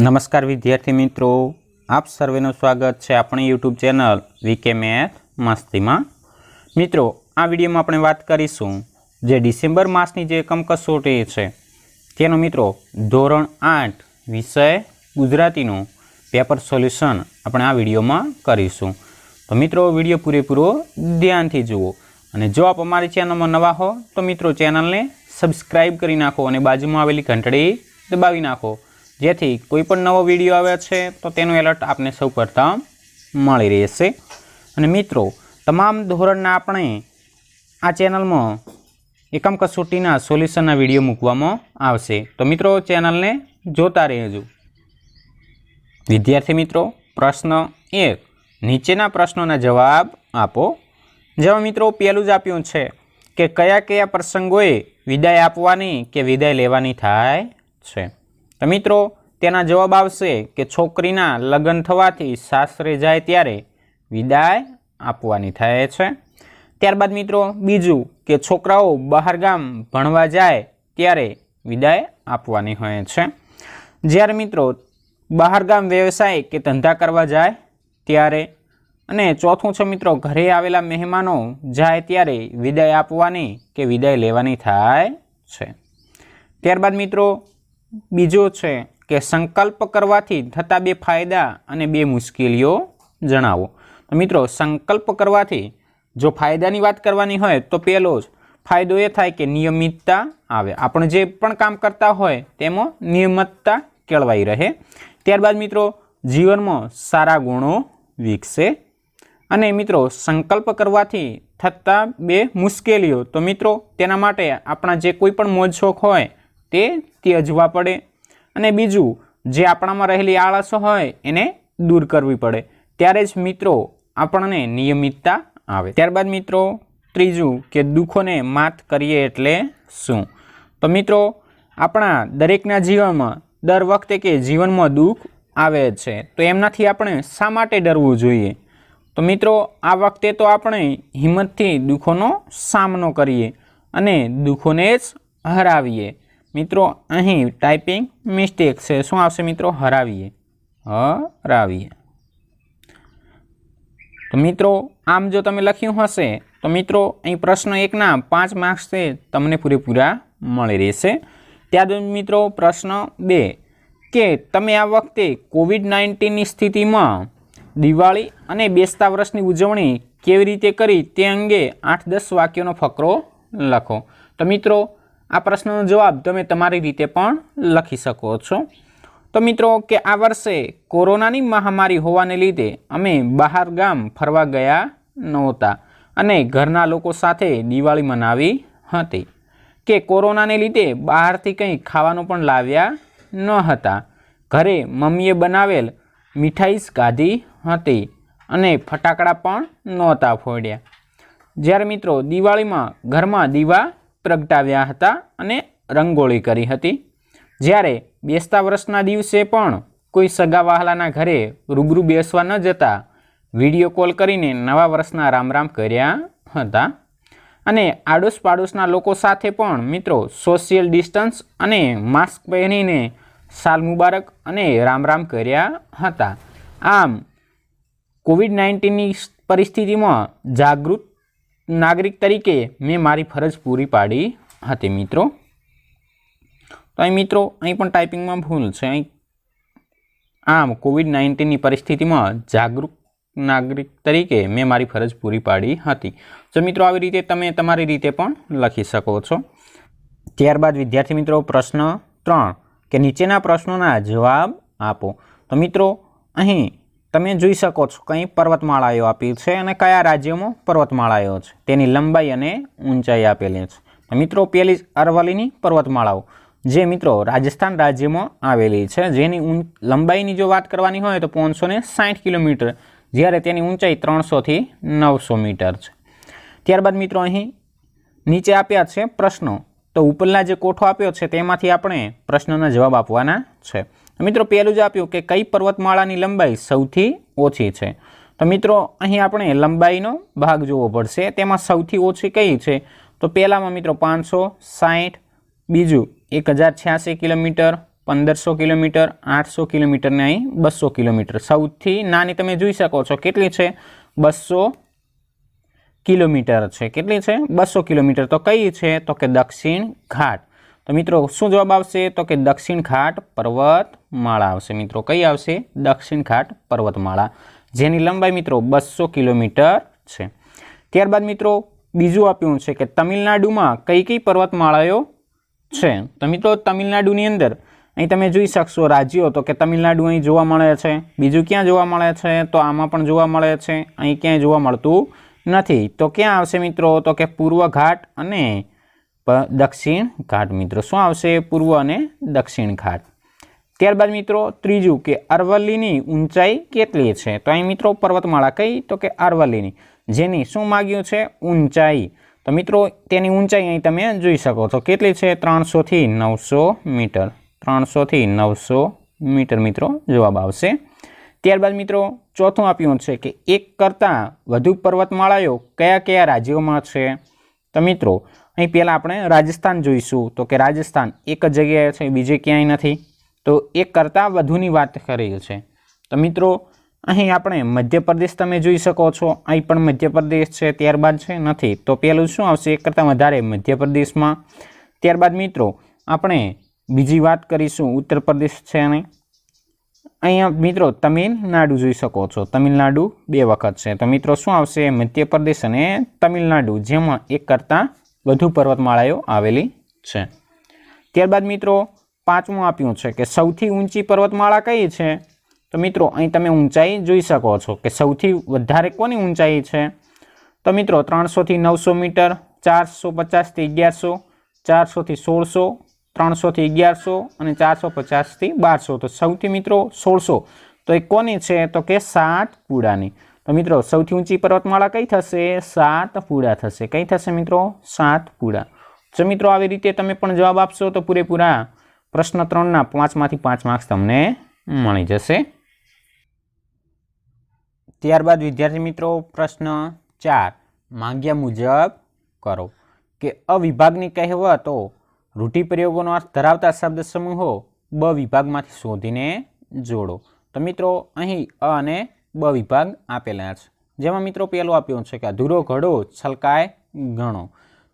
નમસ્કાર વિદ્યાર્થી મિત્રો. આપ સર્વેનું સ્વાગત છે આપણી યુટ્યુબ ચેનલ વીકે મેથ મસ્તીમાં. મિત્રો, આ વિડીયોમાં આપણે વાત કરીશું જે ડિસેમ્બર માસની જે એકમ કસોટી છે, તેનો મિત્રો ધોરણ આઠ વિષય ગુજરાતીનું પેપર સોલ્યુશન આપણે આ વિડીયોમાં કરીશું. તો મિત્રો, વીડિયો પૂરેપૂરો ધ્યાનથી જુઓ અને જો આપ અમારી ચેનલમાં નવા હો, તો મિત્રો ચેનલને સબસ્ક્રાઈબ કરી નાખો અને બાજુમાં આવેલી ઘંટડી દબાવી નાખો. જેથી કોઈ પણ નવો વીડિયો આવે છે, તો તેનું એલર્ટ આપને સૌ પ્રથમ મળી રહેશે. અને મિત્રો, તમામ ધોરણના આપણે આ ચેનલમાં એકમ કસોટીના સોલ્યુશનના વીડિયો મૂકવામાં આવશે. તો મિત્રો, ચેનલને જોતા રહેજો. વિદ્યાર્થી મિત્રો, પ્રશ્ન એક. નીચેના પ્રશ્નોના જવાબ આપો. જેમાં મિત્રો પહેલું જ આપ્યું છે કે કયા કયા પ્રસંગોએ વિદાય આપવાની કે વિદાય લેવાની થાય છે. તો મિત્રો તેના જવાબ આવશે કે છોકરીના લગ્ન થવાથી સાસરે જાય ત્યારે વિદાય આપવાની થાય છે. ત્યારબાદ મિત્રો, બીજું કે છોકરાઓ બહાર ગામ ભણવા જાય ત્યારે વિદાય આપવાની હોય છે. જ્યારે મિત્રો, બહાર ગામ વ્યવસાય કે ધંધા કરવા જાય ત્યારે અને ચોથું છે મિત્રો, ઘરે આવેલા મહેમાનો જાય ત્યારે વિદાય આપવાની કે વિદાય લેવાની થાય છે. ત્યારબાદ મિત્રો, બીજો છે કે સંકલ્પ કરવાથી થતા બે ફાયદા અને બે મુશ્કેલીઓ જણાવો. તો મિત્રો, સંકલ્પ કરવાથી જો ફાયદાની વાત કરવાની હોય તો પહેલો જ ફાયદો એ થાય કે નિયમિતતા આવે. આપણે જે પણ કામ કરતા હોય તેમાં નિયમિતતા કેળવાઈ રહે. ત્યારબાદ મિત્રો, જીવનમાં સારા ગુણો વિકસે. અને મિત્રો, સંકલ્પ કરવાથી થતા બે મુશ્કેલીઓ. તો મિત્રો, તેના માટે આપણા જે કોઈ પણ મોજ શોખ હોય તે ત્યજવા પડે. અને બીજું, જે આપણામાં રહેલી આળસ હોય એને દૂર કરવી પડે. ત્યારે જ મિત્રો આપણને નિયમિતતા આવે. ત્યારબાદ મિત્રો, ત્રીજું કે દુઃખોને માત કરીએ એટલે શું? તો મિત્રો, આપણા દરેકના જીવનમાં દર વખતે કે જીવનમાં દુઃખ આવે છે, તો એમનાથી આપણે શા માટે ડરવું જોઈએ? તો મિત્રો, આ વખતે તો આપણે હિંમતથી દુઃખોનો સામનો કરીએ અને દુઃખોને જ હરાવીએ. મિત્રો, અહીં ટાઈપિંગ મિસ્ટેક છે. શું આવશે મિત્રો? હરાવીએ. હરાવીએ. તો મિત્રો, આમ જો તમે લખ્યું હશે, તો મિત્રો, અહીં પ્રશ્ન એકના પાંચ માર્ક્સ છે, તમને પૂરેપૂરા મળી રહેશે. ત્યારબાદ મિત્રો, પ્રશ્ન બે. કે તમે આ વખતે કોવિડ નાઇન્ટીનની સ્થિતિમાં દિવાળી અને બેસતા વર્ષની ઉજવણી કેવી રીતે કરી? તે અંગે આઠ દસ વાક્યોનો ફકરો લખો. તો મિત્રો આ પ્રશ્નનો જવાબ તમે તમારી રીતે પણ લખી શકો છો. તો મિત્રો, કે આ વર્ષે કોરોનાની મહામારી હોવાને લીધે અમે બહાર ગામ ફરવા ગયા નહોતા અને ઘરના લોકો સાથે દિવાળી મનાવી હતી. કે કોરોનાને લીધે બહારથી કંઈ ખાવાનું પણ લાવ્યા ન હતા. ઘરે મમ્મીએ બનાવેલ મીઠાઈસ કાઢી હતી અને ફટાકડા પણ નહોતા ફોડ્યા. જ્યારે મિત્રો, દિવાળીમાં ઘરમાં દીવા પ્રગટાવ્યા હતા અને રંગોળી કરી હતી. જ્યારે બેસતા વર્ષના દિવસે પણ કોઈ સગા વહાલાના ઘરે રૂબરૂ બેસવા ન જતા વીડિયો કોલ કરીને નવા વર્ષના રામ રામ કર્યા હતા. અને આડોશ પાડોશના લોકો સાથે પણ મિત્રો સોશિયલ ડિસ્ટન્સ અને માસ્ક પહેરીને સાલ મુબારક અને રામ રામ કર્યા હતા. આમ કોવિડ નાઇન્ટીનની પરિસ્થિતિમાં જાગૃત નાગરિક તરીકે મેં મારી ફરજ પૂરી પાડી હતી મિત્રો. તો અહીં મિત્રો, અહીં પણ ટાઈપિંગમાં ભૂલ છે. અહીં આમ કોવિડ નાઇન્ટીનની પરિસ્થિતિમાં જાગૃત નાગરિક તરીકે મેં મારી ફરજ પૂરી પાડી હતી. તો મિત્રો આવી રીતે તમે તમારી રીતે પણ લખી શકો છો. ત્યારબાદ વિદ્યાર્થી મિત્રો, પ્રશ્ન ત્રણ કે નીચેના પ્રશ્નોના જવાબ આપો. તો મિત્રો, અહીં તમે જોઈ શકો છો કંઈ પર્વતમાળાઓ આપી છે અને કયા રાજ્યોમાં પર્વતમાળાઓ છે. તેની લંબાઈ અને ઊંચાઈ આપેલી છે. મિત્રો, પહેલી અરવલ્લીની પર્વતમાળાઓ. જે મિત્રો રાજસ્થાન રાજ્યમાં આવેલી છે, જેની લંબાઈની જો વાત કરવાની હોય તો પાંચસો સાઠ કિલોમીટર, જ્યારે તેની ઊંચાઈ ત્રણસોથી નવસો મીટર છે. ત્યારબાદ મિત્રો અહીં નીચે આપ્યા છે પ્રશ્નો. તો ઉપરના જે કોઠો આપ્યો છે, તેમાંથી આપણે પ્રશ્નોના જવાબ આપવાના છે. મિત્રો, પહેલું જ આપ્યું કે કઈ પર્વતમાળાની લંબાઈ સૌથી ઓછી છે? તો મિત્રો, અહીં આપણે લંબાઈનો ભાગ જોવો પડશે. તેમાં સૌથી ઓછી કઈ છે? તો પહેલામાં મિત્રો, પાંચસો સાઠ બીજું એક હજાર છ્યાસી કિલોમીટર, પંદરસો કિલોમીટર, આઠસો કિલોમીટર ને અહીં બસો કિલોમીટર. સૌથી નાની તમે જોઈ શકો છો કેટલી છે? બસો કિલોમીટર છે. કેટલી છે? બસો કિલોમીટર. તો કઈ છે? તો કે દક્ષિણ ઘાટ. તો મિત્રો, શું જવાબ આવશે? તો કે દક્ષિણ ઘાટ પર્વતમાળા આવશે. મિત્રો, કઈ આવશે? દક્ષિણ ઘાટ પર્વતમાળા જેની લંબાઈ મિત્રો બસો કિલોમીટર છે. ત્યારબાદ મિત્રો, બીજું આપ્યું છે કે તમિલનાડુમાં કઈ કઈ પર્વતમાળાઓ છે? તો મિત્રો, તમિલનાડુની અંદર અહીં તમે જોઈ શકશો રાજ્યો, તો કે તમિલનાડુ અહીં જોવા મળે છે. બીજું ક્યાં જોવા મળે છે? તો આમાં પણ જોવા મળે છે. અહીં ક્યાંય જોવા મળતું નથી. તો ક્યાં આવશે મિત્રો? તો કે પૂર્વ ઘાટ અને દક્ષિણ ઘાટ મિત્રો. શું આવશે પૂર્વ અને દક્ષિણ ઘાટ? ત્યારબાદ મિત્રો, ત્રીજું કે અરવલ્લીની ઊંચાઈ કેટલી છે? તો અહીં મિત્રો પર્વતમાળા કઈ? તો કે અરવલ્લીની. જેની શું માગ્યું છે? ઊંચાઈ. તો મિત્રો, તેની ઊંચાઈ અહીં તમે જોઈ શકો છો. કેટલી છે? ત્રણસોથી નવસો મીટર. ત્રણસોથી નવસો મીટર મિત્રો જવાબ આવશે. ત્યારબાદ મિત્રો, ચોથું આપ્યું છે કે એક કરતાં વધુ પર્વતમાળાઓ કયા કયા રાજ્યોમાં છે? તો મિત્રો અહીં પહેલાં આપણે રાજસ્થાન જોઈશું. તો કે રાજસ્થાન એક જ જગ્યાએ છે, બીજે ક્યાંય નથી. તો એક કરતાં વધુની વાત કરી છે. તો મિત્રો, અહીં આપણે મધ્યપ્રદેશ તમે જોઈ શકો છો. અહીં પણ મધ્યપ્રદેશ છે, ત્યારબાદ છે, નથી. તો પહેલું શું આવશે? એક કરતાં વધારે મધ્યપ્રદેશમાં. ત્યારબાદ મિત્રો, આપણે બીજી વાત કરીશું. ઉત્તર પ્રદેશ છે અને અહીંયા મિત્રો, તમિલનાડુ જોઈ શકો છો. તમિલનાડુ બે વખત છે. તો મિત્રો, શું આવશે? મધ્યપ્રદેશ અને તમિલનાડુ, જેમાં એક કરતાં વધુ પર્વતમાળાઓ આવેલી છે. ત્યારબાદ મિત્રો, પાંચમું આપ્યું છે કે સૌથી ઊંચી પર્વતમાળા કઈ છે? તો મિત્રો, અહીં તમે ઊંચાઈ જોઈ શકો છો કે સૌથી વધારે કોની ઊંચાઈ છે? તો મિત્રો ત્રણસોથી નવસો મીટર, ચારસો પચાસથી અગિયારસો ચારસોથી સોળસો ત્રણસોથી અગિયારસો અને ચારસો પચાસથી બારસો. તો સૌથી મિત્રો, સોળસો. તો એ કોની છે? તો કે સાત પૂડાની તો મિત્રો, સૌથી ઊંચી પર્વતમાળા કઈ થશે? સાત પૂડા થશે. કઈ થશે મિત્રો? સાત પૂડા જો મિત્રો, આવી રીતે તમે પણ જવાબ આપશો તો પૂરેપૂરા પ્રશ્ન ત્રણના પાંચમાંથી પાંચ માર્ક્સ તમને મળી જશે. ત્યારબાદ, વિદ્યાર્થી મિત્રો, પ્રશ્ન ચાર. માંગ્યા મુજબ કરો કે અવિભાગની કહેવતો રૂઢિપ્રયોગોનો અર્થ ધરાવતા શબ્દ સમૂહો બ વિભાગમાંથી શોધીને જોડો. તો મિત્રો, અહીં અ અને બ વિભાગ આપેલા છે. જેમાં મિત્રો પહેલો આપ્યો છે કે અધૂરો ઘડો છલકાય ગણો.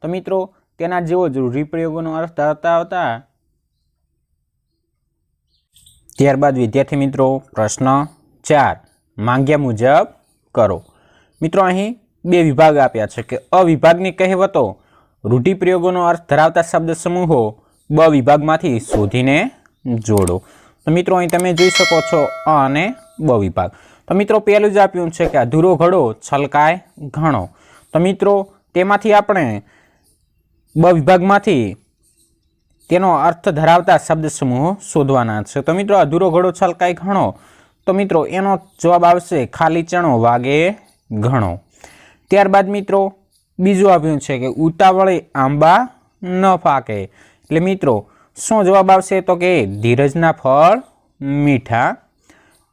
તો મિત્રો, તેના જેવો જ રૂઢિપ્રયોગોનો અર્થ ધરાવતા હતા ત્યારબાદ વિદ્યાર્થી મિત્રો, પ્રશ્ન ચાર, માંગ્યા મુજબ કરો. મિત્રો, અહીં બે વિભાગ આપ્યા છે કે અ વિભાગની કહેવતો રૂઢિપ્રયોગોનો અર્થ ધરાવતા શબ્દ સમૂહો બ વિભાગમાંથી શોધીને જોડો. તો મિત્રો, અહીં તમે જોઈ શકો છો અ અને બ વિભાગ. તો મિત્રો, પહેલું જ આપ્યું છે કે અધૂરો ઘડો, છલકાય ઘણો. તો મિત્રો, તેમાંથી આપણે બ વિભાગમાંથી તેનો અર્થ ધરાવતા શબ્દ સમૂહો શોધવાના છે. તો મિત્રો અધૂરો ઘડો, છલકાય ઘણો. તો મિત્રો, એનો જવાબ આવશે, ખાલી ચણો વાગે ઘણો. ત્યારબાદ મિત્રો, બીજું આપ્યું છે કે ઉતાવળે આંબા ન પાકે. એટલે મિત્રો, શું જવાબ આવશે? તો કે ધીરજના ફળ મીઠા.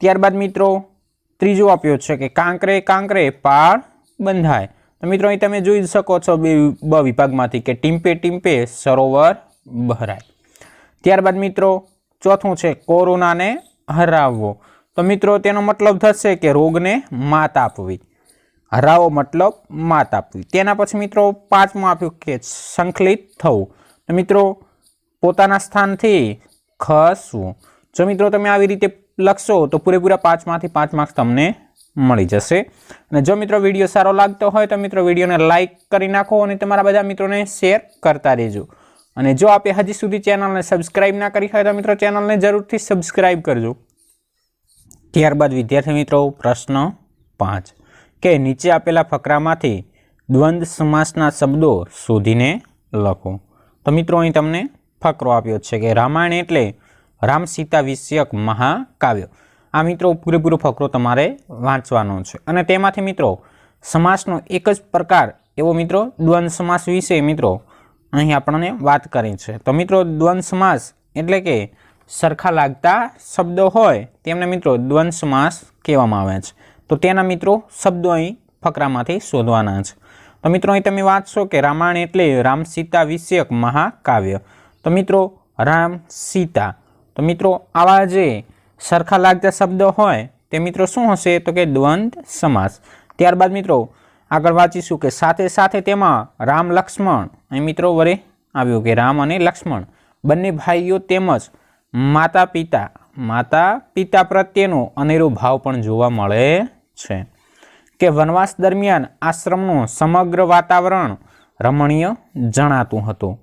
ત્યારબાદ મિત્રો ત્રીજું આપ્યો છે કે કાંકરે કાંકરે પાળ બંધાય. તો મિત્રો, અહીં તમે જોઈ શકો છો બે બ વિભાગમાંથી કે ટીમ્પે ટીમ્પે સરોવર ભરાય. ત્યારબાદ મિત્રો, ચોથું છે કોરોનાને હરાવવો. તો મિત્રો, તેનો મતલબ થશે કે રોગને માત આપવી. હરાવો મતલબ માત આપવી. તેના પછી મિત્રો, પાંચમું આપ્યું કે સંકલિત થવું. તો મિત્રો, પોતાના સ્થાનથી ખસવું. જો મિત્રો, તમે આવી રીતે લખશો તો પૂરેપૂરા પાંચમાંથી પાંચ માર્ક્સ તમને મળી જશે. અને જો મિત્રો વીડિયો સારો લાગતો હોય તો મિત્રો વિડીયોને લાઇક કરી નાખો અને તમારા બધા મિત્રોને શેર કરતા રહેજો. અને જો આપે હજી સુધી ચેનલને સબસ્ક્રાઇબ ના કરી હોય તો મિત્રો ચેનલને જરૂરથી સબસ્ક્રાઇબ કરજો. ત્યારબાદ વિદ્યાર્થી મિત્રો, પ્રશ્ન પાંચ. કે નીચે આપેલા ફકરામાંથી દ્વંદ્વ સમાસના શબ્દો શોધીને લખો. તો મિત્રો અહીં તમને ફકરો આપ્યો છે કે રામાયણ એટલે રામ સીતા વિષયક મહાકાવ્ય. આ મિત્રો પૂરેપૂરો ફકરો તમારે વાંચવાનો છે. અને તેમાંથી મિત્રો, સમાસનો એક જ પ્રકાર એવો મિત્રો, દ્વંદ સમાસ વિશે મિત્રો અહીં આપણને વાત કરી છે. તો મિત્રો, દ્વંદ સમાસ એટલે કે સરખા લાગતા શબ્દો હોય તેમને મિત્રો દ્વંદ સમાસ કહેવામાં આવે છે. તો તેના મિત્રો શબ્દો અહીં ફકરામાંથી શોધવાના છે. તો મિત્રો, અહીં તમે વાંચશો કે રામાયણ એટલે રામ સીતા વિષયક મહાકાવ્ય. તો મિત્રો, રામ સીતા તો મિત્રો, આવા જે સરખા લાગતા શબ્દો હોય, તે મિત્રો શું હશે? તો કે દ્વંદ સમાસ. ત્યારબાદ મિત્રો, આગળ વાંચીશું કે સાથે સાથે તેમાં રામ લક્ષ્મણ, અહીં મિત્રો વરે આવ્યું કે રામ અને લક્ષ્મણ. બંને ભાઈઓ તેમજ માતા પિતા માતા પિતા પ્રત્યેનો અનેરો ભાવ પણ જોવા મળે છે કે વનવાસ દરમિયાન આશ્રમનું સમગ્ર વાતાવરણ રમણીય જણાતું હતું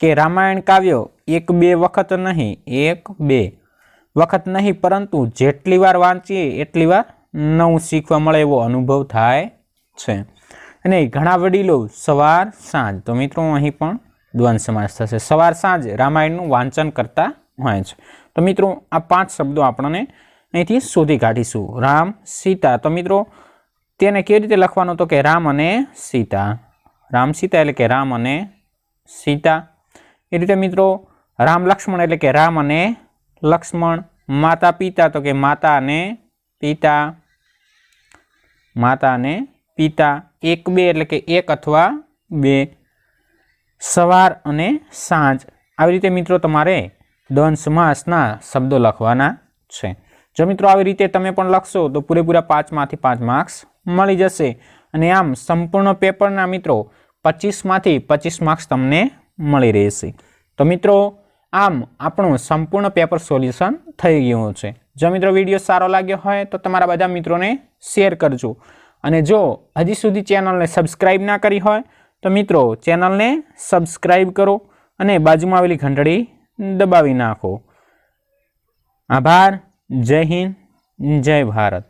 કે રામાયણ કાવ્ય એક બે વખત નહીં, એક બે વખત નહીં, પરંતુ જેટલી વાર વાંચીએ એટલી વાર નવું શીખવા મળે એવો અનુભવ થાય છે. અને ઘણા વડીલો સવાર સાંજ, તો મિત્રો અહીં પણ દ્વંદ સમાસ થશે. સવાર સાંજ રામાયણનું વાંચન કરતા હોય છે. તો મિત્રો, આ પાંચ શબ્દો આપણને અહીંથી શોધી કાઢીશું. રામ, સીતા. તો મિત્રો, તેને કેવી રીતે લખવાનું તો કે રામ અને સીતા? રામ, સીતા એટલે કે રામ અને સીતા. એ રીતે મિત્રો રામ લક્ષ્મણ એટલે કે રામ અને લક્ષ્મણ. માતા પિતા તો કે માતા અને પિતા. માતા અને પિતા. એક બે એટલે કે એક અથવા બે. સવાર અને સાંજ. આવી રીતે મિત્રો તમારે દ્વંદ સમાસના શબ્દો લખવાના છે. જો મિત્રો આવી રીતે તમે પણ લખશો તો પૂરેપૂરા પાંચમાંથી પાંચ માર્ક્સ મળી જશે. અને આમ સંપૂર્ણ પેપરના મિત્રો પચીસમાંથી પચીસ માર્ક્સ તમને મળી રહેશે. તો મિત્રો આમ આપણું સંપૂર્ણ પેપર સોલ્યુશન થઈ ગયું છે. જો મિત્રો વીડિયો સારો લાગ્યો હોય તો તમારા બધા મિત્રોને શેર કરજો. અને જો હજી સુધી ચેનલને સબસ્ક્રાઈબ ના કરી હોય તો મિત્રો ચેનલને સબસ્ક્રાઈબ કરો અને બાજુમાં આવેલી ઘંટડી દબાવી નાખો. આભાર. જય હિન્દ. જય ભારત.